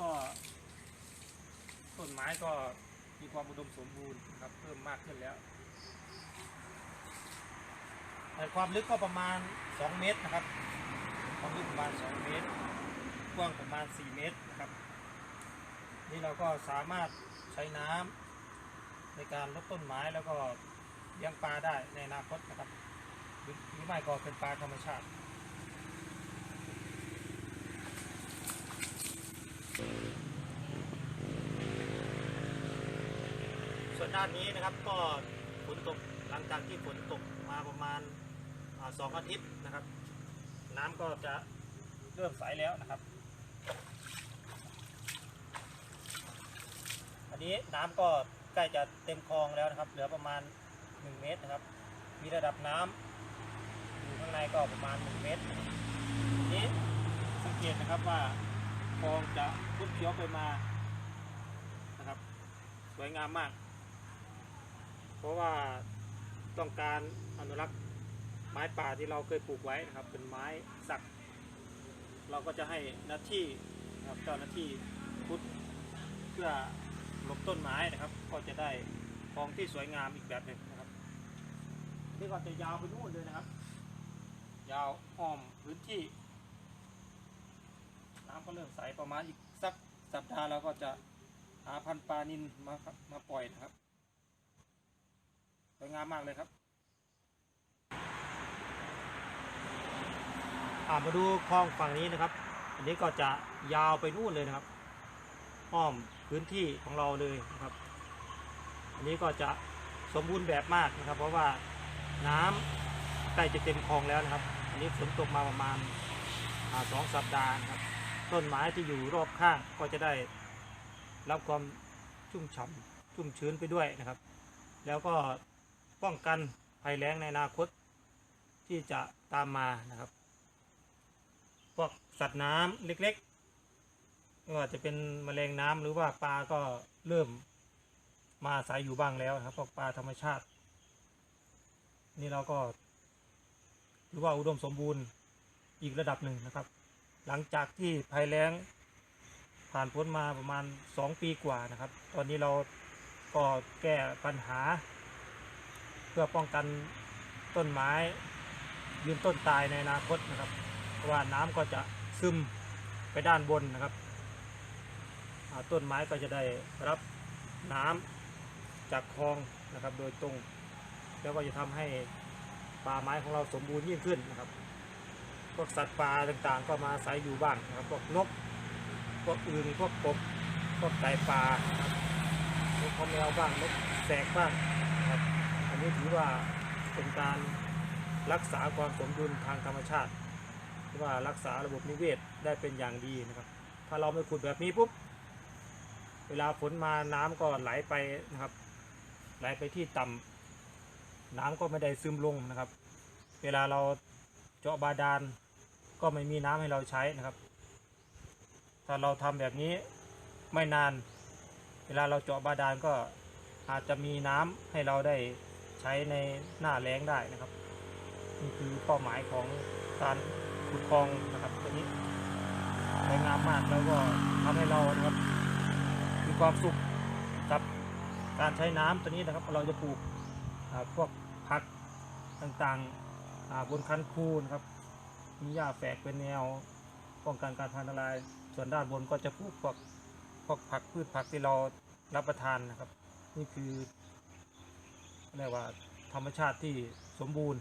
ก็ต้นไม้ก็มีความอุดมสมบูรณ์นะครับเพิ่มมากขึ้นแล้วแต่ความลึกก็ประมาณ 2 เมตรนะครับ ความลึกประมาณ 2 เมตร กว้างประมาณ 4 เมตรนะครับ นี่เราก็สามารถใช้น้ำในการลดต้นไม้แล้วก็เลี้ยงปลาได้ในอนาคตนะครับหรือไม่ก็เป็นปลาธรรมชาติ ส่วน ด้านนี้นะครับ ก็ฝนตกหลังจากที่ฝนตกมาประมาณอสองอาทิตย์นะครับ น้ำก็จะเริ่มใสแล้วนะครับ อันนี้น้ำก็ใกล้จะเต็มคลองแล้วนะครับ เหลือประมาณ 1 เมตรนะครับ มีระดับน้ำอยู่ข้างในก็ประมาณ 1 เมตรนี้สังเกตนะครับว่าคลองจะพุดเคี้ยวไปมานะครับ สวยงามมาก เพราะว่าต้องการอนุรักษ์ไม้ป่าที่เราเคยปลูกไว้นะครับ เป็นไม้สัก เราก็จะให้หน้าที่นะครับเจ้าหน้าที่พุดเพื่อลบต้นไม้นะครับ ก็จะได้คลองที่สวยงามอีกแบบหนึ่งนะครับนี่ก็จะยาวไปนู่นเลยนะครับ ยาวอ้อมพื้นที่น้ำก็เริ่มใสประมาณอีกสักสัปดาห์เราก็จะหาพันปลานินมามาปล่อยนะครับามมากเลยครับามาดูคลองฝั่งนี้นะครับ อันนี้ก็จะยาวไปนู่นเลยนะครับ อ้อมพื้นที่ของเราเลยนะครับ อันนี้ก็จะสมบูรณ์แบบมากนะครับ เพราะว่าน้ำใกล้จะเต็มคลองแล้วนะครับ อันนี้ฝนตกมาประมาณสองสัปดาห์ครับ ต้นไม้ที่อยู่รอบข้างก็จะได้รับความชุ่มฉ่ำชุ่มชื้นไปด้วยนะครับ แล้วก็ ป้องกันภัยแล้งในอนาคตที่จะตามมานะครับ พวกสัตว์น้ำเล็กๆไม่ว่าจะเป็นแมลงน้ำหรือว่าปลาก็เริ่มมาอาศัยอยู่บ้างแล้วนะครับพวกปลาธรรมชาติ นี่เราก็ถือว่าอุดมสมบูรณ์อีกระดับหนึ่งนะครับ หลังจากที่ภัยแล้งผ่านพ้นมาประมาณ 2 ปีกว่านะครับ ตอนนี้เราก็แก้ปัญหา พื่อป้องกันต้นไม้ยืนต้นตายในอนาคตนะครับ เพราะว่าน้ำก็จะซึมไปด้านบนนะครับต้นไม้ก็จะได้รับน้ำจากคลองนะครับ โดยตรง แล้วก็จะทำให้ป่าไม้ของเราสมบูรณ์ยิ่งขึ้นนะครับ พวกสัตว์ป่าต่างๆ ก็มาอาศัยอยู่บ้างนะครับ พวกนก พวกอื่นพวกกบ พวกไก่ป่านะครับนกแมวบ้าง นกแสกบ้างันนี้ถือว่าเป็นการรักษาความสมดุลทางธรรมชาติหรือว่ารักษาระบบนิเวศได้เป็นอย่างดีนะครับ ถ้าเราไม่ขุดแบบนี้ปุ๊บ เวลาฝนมาน้ำก็ไหลไปนะครับ ไหลไปที่ต่ำน้ำก็ไม่ได้ซึมลงนะครับ เวลาเราเจาะบาดาลก็ไม่มีน้ำให้เราใช้นะครับ ถ้าเราทำแบบนี้ไม่นาน เวลาเราเจาะบาดาลก็อาจจะมีน้ำให้เราได้ ใช้ในหน้าแล้งได้นะครับนี่คือเป้าหมายของการขุดคลองนะครับตัวนี้สวยงามมากแล้วก็ทำให้เรานะครับมีความสุขกับการใช้น้ำตัวนี้นะครับ เราจะปลูกพวกผักต่างๆบนคันคูนะครับ มีหญ้าแฝกเป็นแนวป้องกันการพันธุ์ลาย ส่วนด้านบนก็จะปลูกพวกพวกผักพืชผักที่เรารับประทานนะครับ นี่คือ เรียกว่าธรรมชาติที่สมบูรณ์